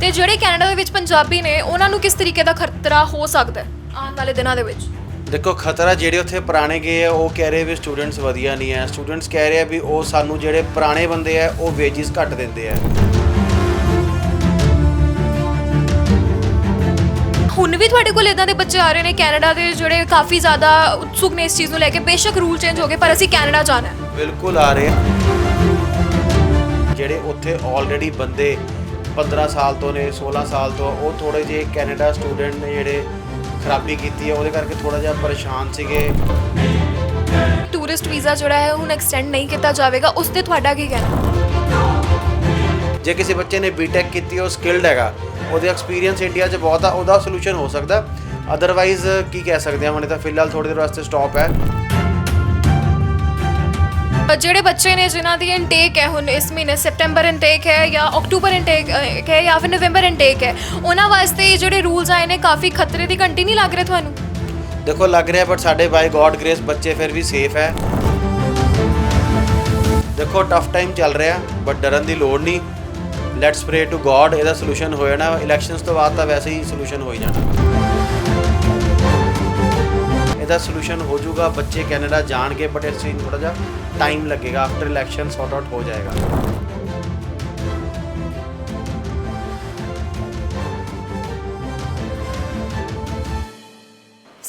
ਤੇ ਜਿਹੜੇ ਕੈਨੇਡਾ ਦੇ ਵਿੱਚ ਪੰਜਾਬੀ ਨੇ ਉਹਨਾਂ ਨੂੰ ਕਿਸ ਤਰੀਕੇ ਦਾ ਖਤਰਾ ਹੋ ਸਕਦਾ ਹੈ ਆਉਣ ਵਾਲੇ ਦਿਨਾਂ ਦੇ ਵਿੱਚ? ਦੇਖੋ ਖਤਰਾ ਜਿਹੜੇ ਉੱਥੇ ਪੁਰਾਣੇ ਗਏ ਆ ਉਹ ਕਹਿ ਰਹੇ ਵੀ ਸਟੂਡੈਂਟਸ ਵਧੀਆ ਨਹੀਂ ਆ। ਸਟੂਡੈਂਟਸ ਕਹਿ ਰਹੇ ਆ ਵੀ ਉਹ ਸਾਨੂੰ ਜਿਹੜੇ ਪੁਰਾਣੇ ਬੰਦੇ ਆ ਉਹ ਵੇਜਿਸ ਘੱਟ ਦਿੰਦੇ ਆ। ਹੁਣ ਵੀ ਤੁਹਾਡੇ ਕੋਲ ਇਦਾਂ ਦੇ ਬੱਚੇ ਆ ਰਹੇ ਨੇ ਕੈਨੇਡਾ ਦੇ ਜਿਹੜੇ ਕਾਫੀ ਜ਼ਿਆਦਾ ਉਤਸੁਕ ਨੇ ਇਸ ਚੀਜ਼ ਨੂੰ ਲੈ ਕੇ ਬੇਸ਼ੱਕ ਰੂਲ ਚੇਂਜ ਹੋ ਗਏ ਪਰ ਅਸੀਂ ਕੈਨੇਡਾ ਜਾਣਾ ਹੈ। ਬਿਲਕੁਲ ਆ ਰਹੇ ਆ। ਜਿਹੜੇ ਉੱਥੇ ਆਲਰੇਡੀ ਬੰਦੇ 15 ਸਾਲ ਤੋਂ ਨੇ 16 ਸਾਲ ਤੋਂ ਉਹ ਥੋੜੇ ਜਿਹੇ ਕੈਨੇਡਾ ਸਟੂਡੈਂਟ ਨੇ ਜਿਹੜੇ ਖਰਾਬੀ ਕੀਤੀ ਹੈ ਉਹਦੇ ਕਰਕੇ ਥੋੜਾ ਜਿਹਾ ਪਰੇਸ਼ਾਨ ਸੀਗੇ। ਟੂਰਿਸਟ ਵੀਜ਼ਾ ਜਿਹੜਾ ਹੈ ਹੁਣ ਐਕਸਟੈਂਡ ਨਹੀਂ ਕੀਤਾ ਜਾਵੇਗਾ ਉਸ ਤੇ ਤੁਹਾਡਾ ਕੀ ਕਹਿਣਾ? ਜੇ ਕਿਸੇ ਬੱਚੇ ਨੇ ਬੀਟੈਕ ਕੀਤੀ ਉਹ ਸਕਿਲਡ ਹੈਗਾ ਉਹਦੇ ਐਕਸਪੀਰੀਅੰਸ ਇੰਡੀਆ 'ਚ ਬਹੁਤ ਆ ਉਹਦਾ ਸੋਲੂਸ਼ਨ ਹੋ ਸਕਦਾ। ਅਦਰਵਾਈਜ਼ ਕੀ ਕਹਿ ਸਕਦੇ ਹਾਂ ਹੁਣੇ ਤਾਂ ਫਿਲਹਾਲ ਥੋੜੀ ਦੇਰ ਵਾਸਤੇ ਸਟਾਪ ਹੈ। ਪਰ ਜਿਹੜੇ ਬੱਚੇ ਨੇ ਜਿਨ੍ਹਾਂ ਦੀ ਇਨਟੇਕ ਹੈ ਹੁਣ ਇਸ ਮਹੀਨੇ ਸੈਪਟੈਂਬਰ ਇਨਟੇਕ ਹੈ ਜਾਂ ਅਕਤੂਬਰ ਇਨਟੇਕ ਹੈ ਜਾਂ ਫਿਰ ਨਵੰਬਰ ਇਨਟੇਕ ਹੈ, ਉਹਨਾਂ ਵਾਸਤੇ ਜਿਹੜੇ ਰੂਲਸ ਆਏ ਨੇ ਕਾਫੀ ਖਤਰੇ ਦੀ ਘੰਟੀ ਨਹੀਂ ਲੱਗ ਰਹੀ ਤੁਹਾਨੂੰ? ਦੇਖੋ, ਲੱਗ ਰਿਹਾ ਬਟ ਸਾਡੇ ਬਾਈ ਗੋਡ ਗ੍ਰੇਸ ਬੱਚੇ ਫਿਰ ਵੀ ਸੇਫ ਹੈ। ਦੇਖੋ ਟਫ ਟਾਈਮ ਚੱਲ ਰਿਹਾ ਬਟ ਡਰਨ ਦੀ ਲੋੜ ਨਹੀਂ। ਲੈਟਸ ਪ੍ਰੇ ਟੂ ਗੋਡ ਇਹਦਾ ਸੋਲੂਸ਼ਨ ਹੋ ਜਾਣਾ। ਇਲੈਕਸ਼ਨਸ ਤੋਂ ਬਾਅਦ ਤਾਂ ਵੈਸੇ ਹੀ ਸੋਲੂਸ਼ਨ ਹੋ ਹੀ ਜਾਣਾ। ਇਹਦਾ ਸੋਲੂਸ਼ਨ ਹੋ ਜਾਊਗਾ, ਬੱਚੇ ਕੈਨੇਡਾ ਜਾਣਗੇ ਬਟ ਇਸ ਚੀਜ਼ ਥੋੜਾ ਜਿਹਾ ਟਾਈਮ ਲੱਗੇਗਾ ਆਫਟਰ ਇਲੈਕਸ਼ਨ ਸੌਟ ਆਊਟ ਹੋ ਜਾਏਗਾ।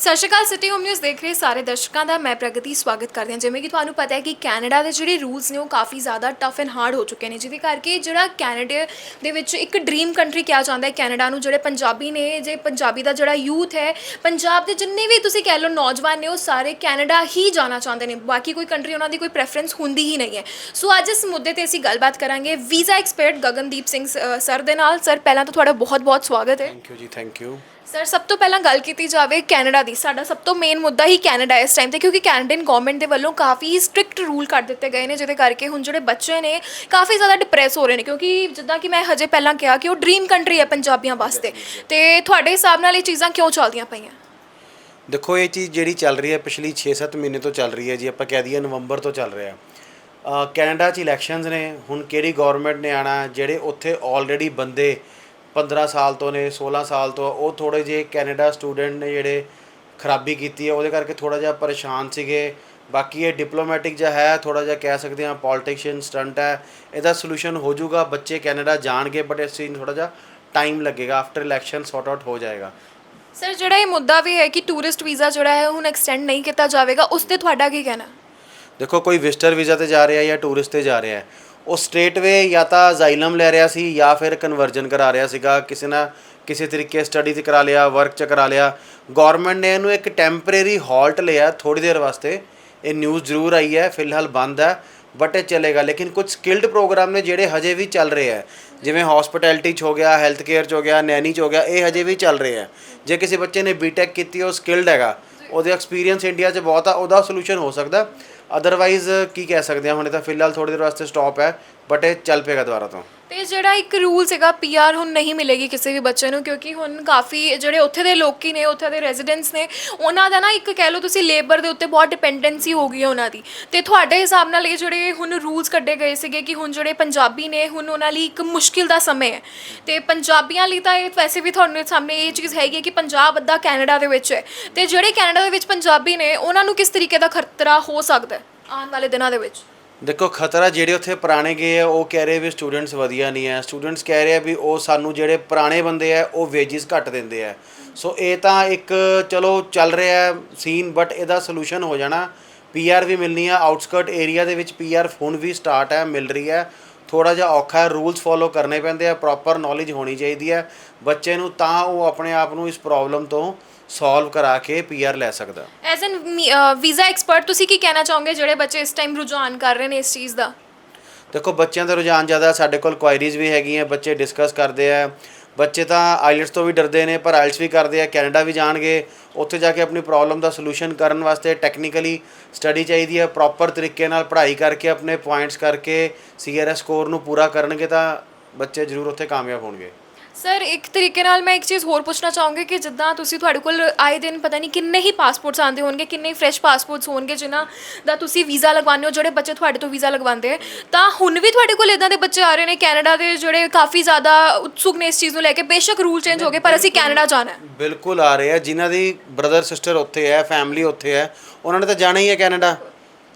ਸਤਿ ਸ਼੍ਰੀ ਅਕਾਲ ਸਿਟੀ ਹੋਮ ਨਿਊਜ਼ ਦੇਖ ਰਹੇ ਸਾਰੇ ਦਰਸ਼ਕਾਂ ਦਾ ਮੈਂ ਪ੍ਰਗਤੀ ਸਵਾਗਤ ਕਰਦੀ ਹਾਂ। ਜਿਵੇਂ ਕਿ ਤੁਹਾਨੂੰ ਪਤਾ ਹੈ ਕਿ ਕੈਨੇਡਾ ਦੇ ਜਿਹੜੇ ਰੂਲਸ ਨੇ ਉਹ ਕਾਫੀ ਜ਼ਿਆਦਾ ਟਫ ਐਂਡ ਹਾਰਡ ਹੋ ਚੁੱਕੇ ਨੇ, ਜਿਹਦੇ ਕਰਕੇ ਜਿਹੜਾ ਕੈਨੇਡਾ ਦੇ ਵਿੱਚ ਇੱਕ ਡ੍ਰੀਮ ਕੰਟਰੀ ਕਿਹਾ ਜਾਂਦਾ ਹੈ ਕੈਨੇਡਾ ਨੂੰ, ਜਿਹੜੇ ਪੰਜਾਬੀ ਨੇ, ਜੇ ਪੰਜਾਬੀ ਦਾ ਜਿਹੜਾ ਯੂਥ ਹੈ, ਪੰਜਾਬ ਦੇ ਜਿੰਨੇ ਵੀ ਤੁਸੀਂ ਕਹਿ ਲਓ ਨੌਜਵਾਨ ਨੇ, ਉਹ ਸਾਰੇ ਕੈਨੇਡਾ ਹੀ ਜਾਣਾ ਚਾਹੁੰਦੇ ਨੇ। ਬਾਕੀ ਕੋਈ ਕੰਟਰੀ ਉਹਨਾਂ ਦੀ ਕੋਈ ਪ੍ਰੈਫਰੈਂਸ ਹੁੰਦੀ ਹੀ ਨਹੀਂ ਹੈ। ਸੋ ਅੱਜ ਇਸ ਮੁੱਦੇ ਤੇ ਅਸੀਂ ਗੱਲਬਾਤ ਕਰਾਂਗੇ visa expert Gagandeep Singh sir ਦੇ ਨਾਲ। ਸਰ ਪਹਿਲਾਂ ਤਾਂ ਤੁਹਾਡਾ ਬਹੁਤ-ਬਹੁਤ ਸਵਾਗਤ ਹੈ। Thank you ji thank you sir ਸਭ ਤੋਂ ਪਹਿਲਾਂ ਗੱਲ ਕੀਤੀ ਜਾਵੇ ਕੈਨੇਡਾ ਦੀ, ਸਾਡਾ ਸਭ ਤੋਂ ਮੇਨ ਮੁੱਦਾ ਹੀ ਕੈਨੇਡਾ ਇਸ ਟਾਈਮ ਤੇ, ਕਿਉਂਕਿ ਕੈਨੇਡੀਅਨ ਗਵਰਨਮੈਂਟ ਦੇ ਵੱਲੋਂ ਕਾਫੀ ਸਟ੍ਰਿਕਟ ਰੂਲ ਕਰ ਦਿੱਤੇ ਗਏ ਨੇ, ਜਿਹਦੇ ਕਰਕੇ ਹੁਣ ਜਿਹੜੇ ਬੱਚੇ ਨੇ, ਕਾਫੀ ਜ਼ਿਆਦਾ ਡਿਪਰੈਸ ਹੋ ਰਹੇ ਨੇ, ਕਿਉਂਕਿ ਜਿੱਦਾਂ ਕਿ ਮੈਂ ਹਜੇ ਪਹਿਲਾਂ ਕਿਹਾ ਕਿ ਉਹ ਡ੍ਰੀਮ ਕੰਟਰੀ ਹੈ ਪੰਜਾਬੀਆਂ ਵਾਸਤੇ। ਤੇ ਤੁਹਾਡੇ ਹਿਸਾਬ ਨਾਲ ਇਹ ਚੀਜ਼ਾਂ ਕਿਉਂ ਚੱਲਦੀਆਂ ਪਈਆਂ? ਦੇਖੋ, ਇਹ ਚੀਜ਼ ਜਿਹੜੀ ਚੱਲ ਰਹੀ ਹੈ, ਪਿਛਲੀ 6-7 ਮਹੀਨੇ ਤੋਂ ਚੱਲ ਰਹੀ ਹੈ ਜੀ, ਆਪਾਂ ਕਹਿ ਦਈਏ ਨਵੰਬਰ ਤੋਂ ਚੱਲ ਰਿਹਾ। ਕੈਨੇਡਾ 'ਚ ਇਲੈਕਸ਼ਨਸ ਨੇ, ਹੁਣ ਕਿਹੜੀ ਗਵਰਨਮੈਂਟ ਨੇ ਆਣਾ ਜਿਹੜੇ ਉੱਥੇ ਆਲਰੇਡੀ ਬੰਦੇ 15 ਸਾਲ ਤੋਂ ਨੇ 16 ਸਾਲ ਤੋਂ ਉਹ ਥੋੜੇ ਜਿਹੇ ਕੈਨੇਡਾ ਸਟੂਡੈਂਟ ਨੇ ਜਿਹੜੇ ਖਰਾਬੀ ਕੀਤੀ ਹੈ ਉਹਦੇ ਕਰਕੇ ਥੋੜਾ ਜਿਹਾ ਪਰੇਸ਼ਾਨ ਸੀਗੇ। ਬਾਕੀ ਇਹ ਡਿਪਲੋਮੈਟਿਕ ਜਿਹਾ ਹੈ ਥੋੜਾ ਜਿਹਾ ਕਹਿ ਸਕਦੇ ਹਾਂ ਪੋਲਿਟਿਸ਼ੀਅਨ ਸਟੰਟ ਹੈ। ਇਹਦਾ ਸੋਲੂਸ਼ਨ ਹੋ ਜਾਊਗਾ ਬੱਚੇ ਕੈਨੇਡਾ ਜਾਣਗੇ ਬਟ ਇਸ ਚੀਜ਼ ਨੂੰ ਥੋੜਾ ਜਿਹਾ ਟਾਈਮ ਲੱਗੇਗਾ ਆਫਟਰ ਇਲੈਕਸ਼ਨ ਸੌਟ ਆਊਟ ਹੋ ਜਾਏਗਾ। ਸਰ ਜਿਹੜਾ ਇਹ ਮੁੱਦਾ ਵੀ ਹੈ ਕਿ ਟੂਰਿਸਟ ਵੀਜ਼ਾ ਜਿਹੜਾ ਹੈ ਹੁਣ ਐਕਸਟੈਂਡ ਨਹੀਂ ਕੀਤਾ ਜਾਵੇਗਾ ਉਸ ਤੇ ਤੁਹਾਡਾ ਕੀ ਕਹਿਣਾ? ਦੇਖੋ ਕੋਈ ਵਿਜ਼ਟਰ ਵੀਜ਼ਾ ਤੇ ਜਾ ਰਿਹਾ ਜਾਂ ਟੂਰਿਸਟ ਤੇ ਜਾ ਰਿਹਾ ਹੈ ਉਹ ਸਟ੍ਰੇਟਵੇ ਜਾਂ ਤਾਂ ਜ਼ਾਈਲਮ ਲੈ ਰਿਹਾ ਸੀ ਜਾਂ ਫਿਰ ਕਨਵਰਜਨ ਕਰਾ ਰਿਹਾ ਸੀਗਾ, ਕਿਸੇ ਨਾ ਕਿਸੇ ਤਰੀਕੇ ਸਟੱਡੀ ਤੇ ਕਰਾ ਲਿਆ ਵਰਕ ਚ ਕਰਾ ਲਿਆ। ਗਵਰਨਮੈਂਟ ਨੇ ਇਹਨੂੰ ਇੱਕ ਟੈਂਪਰੇਰੀ ਹਾਲਟ ਲਿਆ ਥੋੜੀ ਦੇਰ ਵਾਸਤੇ। ਇਹ ਨਿਊਜ਼ ਜ਼ਰੂਰ ਆਈ ਹੈ, ਫਿਲਹਾਲ ਬੰਦ ਹੈ ਬਟ ਇਹ ਚੱਲੇਗਾ। ਲੇਕਿਨ ਕੁਝ ਸਕਿਲਡ ਪ੍ਰੋਗਰਾਮ ਨੇ ਜਿਹੜੇ ਹਜੇ ਵੀ ਚੱਲ ਰਹੇ ਹੈ, ਜਿਵੇਂ ਹਸਪਿਟੈਲਿਟੀ ਚ ਹੋ ਗਿਆ ਹੈਲਥ ਕੇਅਰ ਚ ਹੋ ਗਿਆ ਨੈਨੀ ਚ ਹੋ ਗਿਆ, ਇਹ ਹਜੇ ਵੀ ਚੱਲ ਰਹੇ ਹੈ। ਜੇ ਕਿਸੇ ਬੱਚੇ ਨੇ ਬੀਟੈਕ ਕੀਤੀ, ਉਹ ਸਕਿਲਡ ਹੈਗਾ। ਉਹਦੇ ਐਕਸਪੀਰੀਅੰਸ ਇੰਡੀਆ 'ਚ ਬਹੁਤ ਆ, ਉਹਦਾ ਸੋਲੂਸ਼ਨ ਹੋ ਸਕਦਾ। ਅਦਰਵਾਈਜ਼ ਕੀ ਕਹਿ ਸਕਦੇ ਹਾਂ, ਹੁਣੇ ਤਾਂ ਫਿਲਹਾਲ ਥੋੜੀ ਦੇਰ ਵਾਸਤੇ ਸਟਾਪ ਹੈ ਬਟ ਇਹ ਚੱਲ ਪਏਗਾ ਦੁਬਾਰਾ ਤੋਂ। ਜਿਹੜਾ ਇੱਕ ਰੂਲ ਸੀਗਾ ਪੀਆਰ ਹੁਣ ਨਹੀਂ ਮਿਲੇਗੀ ਕਿਸੇ ਵੀ ਬੱਚੇ ਨੂੰ, ਕਿਉਂਕਿ ਹੁਣ ਕਾਫੀ ਜਿਹੜੇ ਉੱਥੇ ਦੇ ਲੋਕੀ ਨੇ, ਉੱਥੇ ਦੇ ਰੈਜ਼ੀਡੈਂਟਸ ਨੇ, ਉਹਨਾਂ ਦਾ ਨਾ ਇੱਕ ਕਹਿ ਲਓ ਤੁਸੀਂ ਲੇਬਰ ਦੇ ਉੱਤੇ ਬਹੁਤ ਡਿਪੈਂਡੈਂਸੀ ਹੋ ਗਈ ਹੈ ਉਹਨਾਂ ਦੀ। ਤੇ ਤੁਹਾਡੇ ਹਿਸਾਬ ਨਾਲ ਇਹ ਜਿਹੜੇ ਹੁਣ ਰੂਲਸ ਕੱਢੇ ਗਏ ਸੀਗੇ ਕਿ ਹੁਣ ਜਿਹੜੇ ਪੰਜਾਬੀ ਨੇ, ਹੁਣ ਉਹਨਾਂ ਲਈ ਇੱਕ ਮੁਸ਼ਕਿਲ ਦਾ ਸਮੇਂ ਹੈ। ਤੇ ਪੰਜਾਬੀਆਂ ਲਈ ਤਾਂ ਇਹ ਵੈਸੇ ਵੀ ਤੁਹਾਨੂੰ ਸਾਹਮਣੇ ਇਹ ਚੀਜ਼ ਹੈਗੀ ਹੈ ਕਿ ਪੰਜਾਬ ਅੱਧਾ ਕੈਨੇਡਾ ਦੇ ਵਿੱਚ ਹੈ। ਤੇ ਜਿਹੜੇ ਕੈਨੇਡਾ ਦੇ ਵਿੱਚ ਪੰਜਾਬੀ ਨੇ, ਉਹਨਾਂ ਨੂੰ ਕਿਸ ਤਰੀਕੇ ਦਾ ਖਤਰਾ ਹੋ ਸਕਦਾ ਹੈ ਆਉਣ ਵਾਲੇ ਦਿਨਾਂ ਦੇ ਵਿੱਚ? ਦੇਖੋ, ਖਤਰਾ ਜਿਹੜੇ ਉੱਥੇ ਪੁਰਾਣੇ ਗਏ ਆ, ਉਹ ਕਹਿ ਰਹੇ ਵੀ ਸਟੂਡੈਂਟਸ ਵਧੀਆ ਨਹੀਂ ਆ। ਸਟੂਡੈਂਟਸ ਕਹਿ ਰਹੇ ਆ ਵੀ ਉਹ ਸਾਨੂੰ ਜਿਹੜੇ ਪੁਰਾਣੇ ਬੰਦੇ ਆ, ਉਹ ਵੇਜਿਸ ਘੱਟ ਦਿੰਦੇ ਆ। ਸੋ ਇਹ ਤਾਂ ਇੱਕ, ਚਲੋ, ਚੱਲ ਰਿਹਾ ਸੀਨ ਬਟ ਇਹਦਾ ਸੋਲੂਸ਼ਨ ਹੋ ਜਾਣਾ। ਪੀਆਰ ਵੀ ਮਿਲਣੀ ਆ ਆਊਟਸਕਰਟ ਏਰੀਆ ਦੇ ਵਿੱਚ ਪੀਆਰ ਹੁਣ ਵੀ ਸਟਾਰਟ ਹੈ, ਮਿਲ ਰਹੀ ਹੈ। ਥੋੜਾ ਜਿਹਾ ਔਖਾ ਹੈ ਰੂਲਸ ਫੋਲੋ ਕਰਨੇ ਪੈਂਦੇ ਆ ਪ੍ਰੋਪਰ ਨੌਲੇਜ ਹੋਣੀ ਚਾਹੀਦੀ ਹੈ। ਬੱਚੇ ਨੂੰ ਤਾਂ ਉਹ ਆਪਣੇ ਆਪ ਨੂੰ ਇਸ ਪ੍ਰੋਬਲਮ ਤੋਂ ਸੋਲਵ ਕਰਾ ਕੇ ਪੀਆਰ ਲੈ ਸਕਦਾ। ਐਜ਼ ਐਨ ਵੀਜ਼ਾ ਐਕਸਪਰਟ ਤੁਸੀਂ ਕੀ ਕਹਿਣਾ ਚਾਹੋਗੇ ਜਿਹੜੇ ਬੱਚੇ ਇਸ ਟਾਈਮ ਰੁਝਾਨ ਕਰ ਰਹੇ ਨੇ ਇਸ ਚੀਜ਼ ਦਾ? ਦੇਖੋ ਬੱਚਿਆਂ ਦਾ ਰੁਝਾਨ ਜ਼ਿਆਦਾ ਸਾਡੇ ਕੋਲ ਕੁਆਇਰੀਜ਼ ਵੀ ਹੈਗੀਆਂ ਬੱਚੇ ਡਿਸਕਸ ਕਰਦੇ ਆ। ਬੱਚੇ ਤਾਂ ਆਈਲਟਸ ਤੋਂ ਵੀ ਡਰਦੇ ਨੇ ਪਰ ਆਈਲਟਸ ਵੀ ਕਰਦੇ ਆ ਕੈਨੇਡਾ ਵੀ ਜਾਣਗੇ। ਉੱਥੇ ਜਾ ਕੇ ਆਪਣੀ ਪ੍ਰੋਬਲਮ ਦਾ ਸੋਲੂਸ਼ਨ ਕਰਨ ਵਾਸਤੇ ਟੈਕਨੀਕਲੀ ਸਟੱਡੀ ਚਾਹੀਦੀ ਹੈ ਪ੍ਰੋਪਰ ਤਰੀਕੇ ਨਾਲ ਪੜ੍ਹਾਈ ਕਰਕੇ ਆਪਣੇ ਪੁਆਇੰਟਸ ਕਰਕੇ ਸੀਆਰਐਸ ਸਕੋਰ ਨੂੰ ਪੂਰਾ ਕਰਨਗੇ ਤਾਂ ਬੱਚੇ ਜ਼ਰੂਰ ਉੱਥੇ ਕਾਮਯਾਬ ਹੋਣਗੇ। ਸਰ ਇੱਕ ਤਰੀਕੇ ਨਾਲ ਮੈਂ ਇੱਕ ਚੀਜ਼ ਹੋਰ ਪੁੱਛਣਾ ਚਾਹੂੰਗੀ ਕਿ ਜਿੱਦਾਂ ਤੁਸੀਂ ਤੁਹਾਡੇ ਕੋਲ ਆਏ ਦਿਨ ਪਤਾ ਨਹੀਂ ਕਿੰਨੇ ਹੀ ਪਾਸਪੋਰਟਸ ਆਉਂਦੇ ਹੋਣਗੇ, ਕਿੰਨੇ ਫਰੈਸ਼ ਪਾਸਪੋਰਟਸ ਹੋਣਗੇ ਜਿਨ੍ਹਾਂ ਦਾ ਤੁਸੀਂ ਵੀਜ਼ਾ ਲਗਵਾਉਂਦੇ ਹੋ, ਜਿਹੜੇ ਬੱਚੇ ਤੁਹਾਡੇ ਤੋਂ ਵੀਜ਼ਾ ਲਗਵਾਉਂਦੇ ਆ। ਤਾਂ ਹੁਣ ਵੀ ਤੁਹਾਡੇ ਕੋਲ ਇਦਾਂ ਦੇ ਬੱਚੇ ਆ ਰਹੇ ਨੇ ਕੈਨੇਡਾ ਦੇ ਜਿਹੜੇ ਕਾਫੀ ਜ਼ਿਆਦਾ ਉਤਸੁਕ ਨੇ ਇਸ ਚੀਜ਼ ਨੂੰ ਲੈ ਕੇ? ਬੇਸ਼ੱਕ ਰੂਲ ਚੇਂਜ ਹੋ ਗਏ, ਪਰ ਅਸੀਂ ਕੈਨੇਡਾ ਜਾਣਾ ਹੈ। ਬਿਲਕੁਲ ਆ ਰਹੇ ਆ। ਜਿਨ੍ਹਾਂ ਦੀ ਬ੍ਰਦਰ ਸਿਸਟਰ ਉੱਥੇ ਹੈ ਫੈਮਿਲੀ ਉੱਥੇ ਹੈ, ਉਹਨਾਂ ਨੇ ਤਾਂ ਜਾਣਾ ਹੀ ਹੈ ਕੈਨੇਡਾ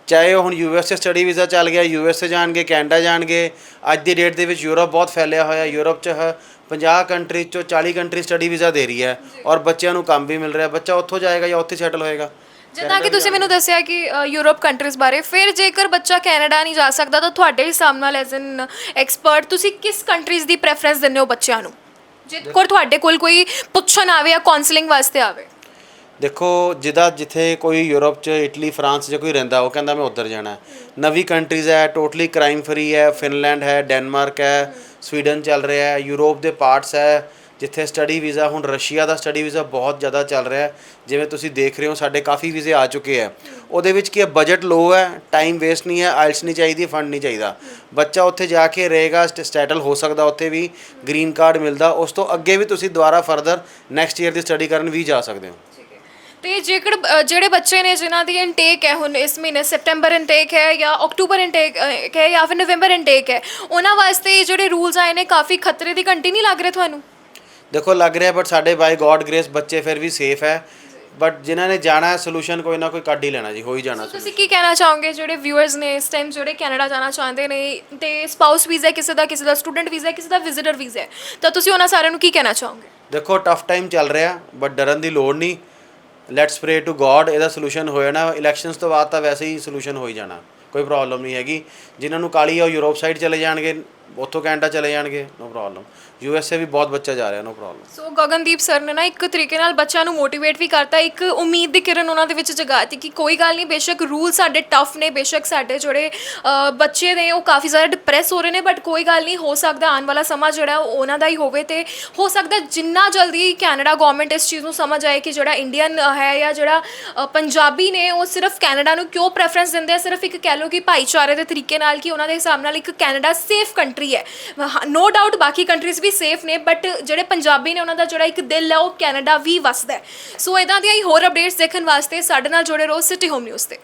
ਚਾਹੇ ਉਹ ਹੁਣ ਯੂਐਸ 'ਚ ਸਟੱਡੀ ਵੀਜ਼ਾ ਚੱਲ ਗਿਆ ਯੂਐਸ 'ਤੇ ਜਾਣਗੇ ਕੈਨੇਡਾ ਜਾਣਗੇ, ਅੱਜ ਦੀ ਡੇਟ ਦੇ ਵਿੱਚ ਯੂਰਪ ਬਹੁਤ ਫੈਲਿਆ ਹੋਇਆ ਯੂਰਪ 'ਚ ਹ- 50 ਕੰਟਰੀ 'ਚੋਂ 40 ਕੰਟਰੀ ਸਟੱਡੀ ਵੀਜ਼ਾ ਦੇ ਰਹੀ ਹੈ ਔਰ ਬੱਚਿਆਂ ਨੂੰ ਕੰਮ ਵੀ ਮਿਲ ਰਿਹਾ। ਬੱਚਾ ਉੱਥੋਂ ਜਾਏਗਾ ਜਾਂ ਉੱਥੇ ਸੈਟਲ ਹੋਏਗਾ? ਜਿੱਦਾਂ ਕਿ ਤੁਸੀਂ ਮੈਨੂੰ ਦੱਸਿਆ ਕਿ ਯੂਰਪ ਕੰਟਰੀਜ਼ ਬਾਰੇ ਫਿਰ ਜੇਕਰ ਬੱਚਾ ਕੈਨੇਡਾ ਨਹੀਂ ਜਾ ਸਕਦਾ ਤਾਂ ਤੁਹਾਡੇ ਹਿਸਾਬ ਨਾਲ ਐਜ਼ ਐਨ ਐਕਸਪਰਟ ਤੁਸੀਂ ਕਿਸ ਕੰਟਰੀਜ਼ ਦੀ ਪ੍ਰੈਫਰੈਂਸ ਦਿੰਦੇ ਹੋ ਬੱਚਿਆਂ ਨੂੰ? ਜੇ ਕੋਲ ਤੁਹਾਡੇ ਕੋਲ ਕੋਈ ਪੁੱਛਣ ਆਵੇ ਜਾਂ ਕਾਉਂਸਲਿੰਗ ਵਾਸਤੇ ਆਵੇ। ਦੇਖੋ ਜਿਹਦਾ ਜਿੱਥੇ ਕੋਈ ਯੂਰਪ 'ਚ, ਇਟਲੀ, ਫਰਾਂਸ 'ਚ ਕੋਈ ਰਹਿੰਦਾ, ਉਹ ਕਹਿੰਦਾ ਮੈਂ ਉੱਧਰ ਜਾਣਾ ਹੈ। ਨਵੀਂ ਕੰਟਰੀਜ਼ ਹੈ ਟੋਟਲੀ ਕ੍ਰਾਈਮ ਫਰੀ ਹੈ ਫਿਨਲੈਂਡ ਹੈ ਡੈਨਮਾਰਕ ਹੈ ਸਵੀਡਨ ਚੱਲ ਰਿਹਾ ਹੈ ਯੂਰਪ ਦੇ ਪਾਰਟਸ ਹੈ, ਜਿੱਥੇ ਸਟੱਡੀ ਵੀਜ਼ਾ ਹੁਣ ਰਸ਼ੀਆ ਦਾ ਸਟੱਡੀ ਵੀਜ਼ਾ ਬਹੁਤ ਜ਼ਿਆਦਾ ਚੱਲ ਰਿਹਾ ਹੈ। ਜਿਵੇਂ ਤੁਸੀਂ ਦੇਖ ਰਹੇ ਹੋ, ਸਾਡੇ ਕਾਫੀ ਵੀਜ਼ੇ ਆ ਚੁੱਕੇ ਹੈ। ਉਹਦੇ ਵਿੱਚ ਕੀ ਹੈ ਬਜਟ ਲੋ ਹੈ ਟਾਈਮ ਵੇਸਟ ਨਹੀਂ ਹੈ ਆਇਲਸ ਨਹੀਂ ਚਾਹੀਦੀ ਫੰਡ ਨਹੀਂ ਚਾਹੀਦਾ। ਬੱਚਾ ਉੱਥੇ ਜਾ ਕੇ ਰਹੇਗਾ ਸਟੈਟਲ ਹੋ ਸਕਦਾ ਉੱਥੇ ਵੀ ਗ੍ਰੀਨ ਕਾਰਡ ਮਿਲਦਾ, ਉਸ ਤੋਂ ਅੱਗੇ ਵੀ ਤੁਸੀਂ ਦੁਬਾਰਾ ਫਰਦਰ ਨੈਕਸਟ ਈਅਰ ਦੀ ਸਟੱਡੀ ਕਰਨ ਵੀ ਜਾ ਸਕਦੇ ਹੋ। ਤੇ ਜੇਕਰ ਅ, ਜਿਹੜੇ ਬੱਚੇ ਨੇ ਜਿਨ੍ਹਾਂ ਦੀ ਇਨਟੇਕ ਹੈ ਹੁਣ ਇਸ ਮਹੀਨੇ ਸੈਪਟੈਂਬਰ ਇਨਟੇਕ ਹੈ ਜਾਂ ਅਕਤੂਬਰ ਇਨਟੇਕ ਹੈ ਜਾਂ ਫਿਰ ਨਵੰਬਰ ਇਨਟੇਕ ਹੈ ਉਹਨਾਂ ਵਾਸਤੇ ਇਹ ਜਿਹੜੇ ਰੂਲਸ ਆਏ ਨੇ ਕਾਫੀ ਖਤਰੇ ਦੀ ਘੰਟੀ ਨਹੀਂ ਲੱਗ ਰਹੇ ਤੁਹਾਨੂੰ? ਦੇਖੋ ਲੱਗ ਰਿਹਾ ਬਟ ਸਾਡੇ ਬਾਈ ਗੋਡ ਗ੍ਰੇਸ ਬੱਚੇ ਫਿਰ ਵੀ ਸੇਫ ਹੈ। ਬਟ ਜਿਨ੍ਹਾਂ ਨੇ ਜਾਣਾ ਹੈ ਸੋਲੂਸ਼ਨ ਕੋਈ ਨਾ ਕੋਈ ਕੱਢ ਹੀ ਲੈਣਾ ਜੀ ਹੋ ਹੀ ਜਾਣਾ ਤੁਸੀਂ ਕੀ ਕਹਿਣਾ ਚਾਹੋਗੇ? ਜਿਹੜੇ ਵਿਊਅਰਸ ਨੇ ਇਸ ਟਾਈਮ ਜਿਹੜੇ ਕੈਨੇਡਾ ਜਾਣਾ ਚਾਹੁੰਦੇ ਨੇ ਤੇ ਸਪਾਊਸ ਵੀਜ਼ਾ ਕਿਸੇ ਦਾ ਕਿਸੇ ਦਾ ਸਟੂਡੈਂਟ ਵੀਜ਼ਾ ਕਿਸੇ ਦਾ ਵਿਜ਼ਿਟਰ ਵੀਜ਼ਾ ਤਾਂ ਤੁਸੀਂ ਉਹਨਾਂ ਸਾਰਿਆਂ ਨੂੰ ਕੀ ਕਹਿਣਾ ਚਾਹੋਗੇ? ਦੇਖੋ ਟਫ ਟਾਈਮ ਚੱਲ ਰਿਹਾ ਬਟ ਡਰਨ ਦੀ ਲੋੜ ਨਹੀਂ। ਲੈਟਸ ਪ੍ਰੇ ਟੂ ਗੋਡ ਇਹਦਾ ਸੋਲੂਸ਼ਨ ਹੋ ਜਾਣਾ ਇਲੈਕਸ਼ਨਸ ਤੋਂ ਬਾਅਦ ਤਾਂ ਵੈਸੇ ਹੀ ਸੋਲੂਸ਼ਨ ਹੋ ਹੀ ਜਾਣਾ। ਕੋਈ ਪ੍ਰੋਬਲਮ ਨਹੀਂ ਹੈਗੀ। ਜਿਨ੍ਹਾਂ ਨੂੰ ਕਾਲੀ ਆ ਉਹ ਯੂਰਪ ਸਾਈਡ ਚਲੇ ਜਾਣਗੇ। ਉੱਥੋਂ ਕੈਨੇਡਾ ਚਲੇ ਜਾਣਗੇ no problem U S A ਵੀ ਬਹੁਤ ਬੱਚਾ ਜਾ ਰਿਹਾ no problem so Gagandeep sir ਨੇ ਨਾ ਇੱਕ ਤਰੀਕੇ ਨਾਲ ਬੱਚਿਆਂ ਨੂੰ ਮੋਟੀਵੇਟ ਵੀ ਕਰਤਾ ਇੱਕ ਉਮੀਦ ਦੀ ਕਿਰਨ ਉਹਨਾਂ ਦੇ ਵਿੱਚ ਜਗਾਤੀ ਕਿ ਕੋਈ ਗੱਲ ਨਹੀਂ ਬੇਸ਼ੱਕ ਰੂਲ ਸਾਡੇ ਟਫ ਨੇ ਬੇਸ਼ੱਕ ਸਾਡੇ ਜਿਹੜੇ ਅ, ਬੱਚੇ ਨੇ ਉਹ ਕਾਫੀ ਜ਼ਿਆਦਾ ਡਿਪਰੈਸ ਹੋ ਰਹੇ ਨੇ ਬਟ ਕੋਈ ਗੱਲ ਨਹੀਂ ਹੋ ਸਕਦਾ ਆਉਣ ਵਾਲਾ ਸਮਾਂ ਜਿਹੜਾ ਉਹ ਉਹਨਾਂ ਦਾ ਹੀ ਹੋਵੇ ਤੇ ਹੋ ਸਕਦਾ ਜਿੰਨਾ ਜਲਦੀ ਕੈਨੇਡਾ ਗਵਰਨਮੈਂਟ ਇਸ ਚੀਜ਼ ਨੂੰ ਸਮਝ ਆਏ ਕਿ ਜਿਹੜਾ ਇੰਡੀਅਨ ਹੈ ਜਾਂ ਜਿਹੜਾ ਅ, ਪੰਜਾਬੀ ਨੇ ਉਹ ਸਿਰਫ ਕੈਨੇਡਾ ਨੂੰ ਕਿਉਂ ਪ੍ਰੈਫਰੈਂਸ ਦਿੰਦੇ ਆ ਸਿਰਫ ਇੱਕ ਕਹਿ ਲਓ ਕਿ ਭਾਈਚਾਰੇ ਦੇ ਤਰੀਕੇ ਨਾਲ ਕਿ ਉਹਨਾਂ ਦੇ ਹਿਸਾਬ ਨਾਲ ਇੱਕ ਕੈਨੇਡਾ ਸੇਫ ਕੰਟਰੀ ਕੰਟਰੀ ਹੈ। ਨੋ ਡਾਊਟ ਬਾਕੀ ਕੰਟਰੀਜ਼ ਵੀ ਸੇਫ ਨੇ ਬਟ ਜਿਹੜੇ ਪੰਜਾਬੀ ਨੇ ਉਹਨਾਂ ਦਾ ਜਿਹੜਾ ਇੱਕ ਦਿਲ ਹੈ, ਉਹ ਕੈਨੇਡਾ ਵੀ ਵਸਦਾ ਹੈ। ਸੋ ਇਦਾਂ ਦੀਆਂ ਹੀ ਹੋਰ ਅਪਡੇਟਸ ਦੇਖਣ ਵਾਸਤੇ ਸਾਡੇ ਨਾਲ ਜੁੜੇ ਰਹੋ ਸਿਟੀ ਹੋਮ ਨਿਊਜ਼ ਤੇ।